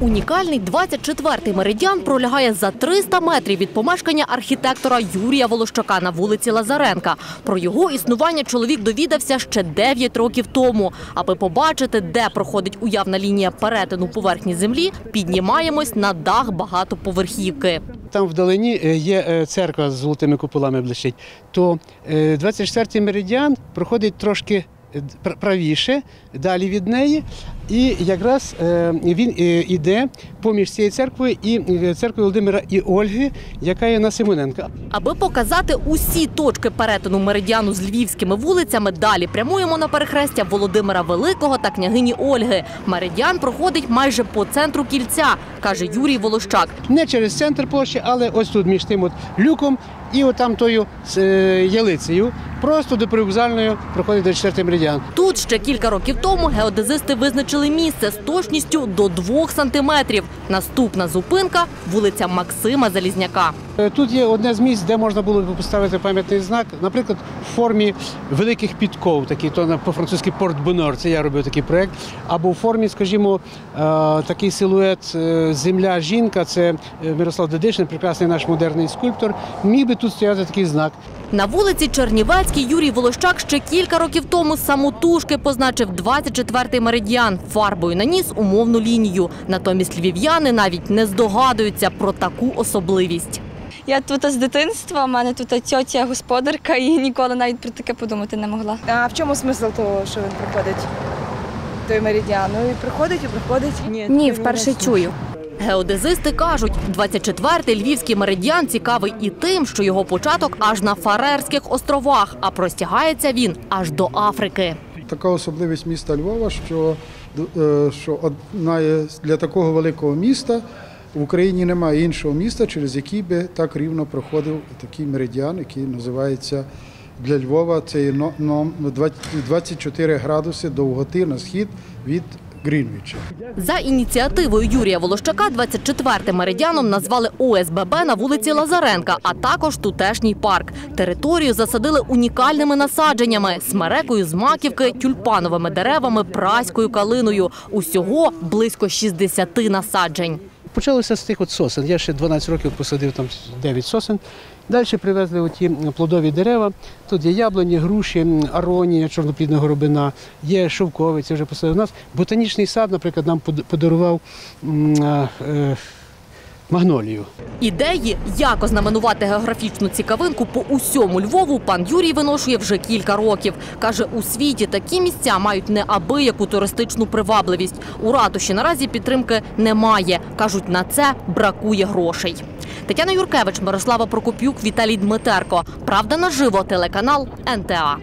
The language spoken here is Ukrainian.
Унікальний 24-й меридіан пролягає за 300 метрів від помешкання архітектора Юрія Волощака на вулиці Лазаренка. Про його існування чоловік довідався ще 9 років тому. Аби побачити, де проходить уявна лінія перетину поверхні землі, піднімаємось на дах багатоповерхівки. Там вдалині е, є е, церква з золотими куполами блищить. То е, 24-й меридіан проходить трошки е, правіше, далі від неї. І якраз е, він е, іде поміж цією церквою і е, церквою Володимира і Ольги, яка є на Симоненка. Аби показати усі точки перетину меридіану з львівськими вулицями, далі прямуємо на перехрестя Володимира Великого та княгині Ольги. Меридіан проходить майже по центру кільця, каже Юрій Волощак. Не через центр площі, але ось тут між тим от люком і отам тою ялицею. Просто до привокзальної проходить 24-й меридіан. Тут ще кілька років тому геодезисти визначили місце з точністю до двох сантиметрів. Наступна зупинка вулиця Максима Залізняка. Е, Тут є одне з місць, де можна було б поставити пам'ятний знак, наприклад, в формі великих підков, такий то по-французьки порт Бонор, це я робив такий проект, або в формі, скажімо, е, такий силует е, земля жінка, це Мирослав Дедишин, прекрасний наш модерний скульптор. Міг би тут стояти такий знак. На вулиці Чернівецькій Юрій Волощак ще кілька років тому самотужки позначив 24-й меридіан фарбою наніс умовну лінію. Натомість львів'яни навіть не здогадуються про таку особливість. Я тут з дитинства, в мене тут тьотя господарка і ніколи навіть про таке подумати не могла. А в чому смисл того, що він приходить? Той меридіан? Ну і приходить, і приходить. Ні, Ні, вперше чую. Геодезисти кажуть, 24-й львівський меридіан цікавий і тим, що його початок аж на Фарерських островах, а простягається він аж до Африки. Така особливість міста Львова, що, е, що одна для такого великого міста в Україні немає іншого міста, через який би так рівно проходив такий меридіан, який називається для Львова це є но- ном- 20 24 градуси довготи на схід від Грінвіча. За ініціативою Юрія Волощака 24-м меридіаном назвали ОСББ на вулиці Лазаренка, а також тутешній парк. Територію засадили унікальними насадженнями – смерекою з маківки, тюльпановими деревами, праською калиною. Усього близько 60 насаджень. Почалося з тих от сосен. Я ще 12 років посадив там 9 сосен. Далі привезли оті плодові дерева. Тут є яблуні, груші, аронія, чорноплідна горобина, є шовковиці. вже посадив у нас. Ботанічний сад, наприклад, нам подарував е, магнолію. Ідеї, як ознаменувати географічну цікавинку по усьому Львову, пан Юрій виношує вже кілька років. Каже, у світі такі місця мають неабияку туристичну привабливість. У ратуші наразі підтримки немає. Кажуть, на це бракує грошей. Тетяна Юркевич, Мирослава Прокопюк, Віталій Дмитерко. Правда наживо, телеканал НТА.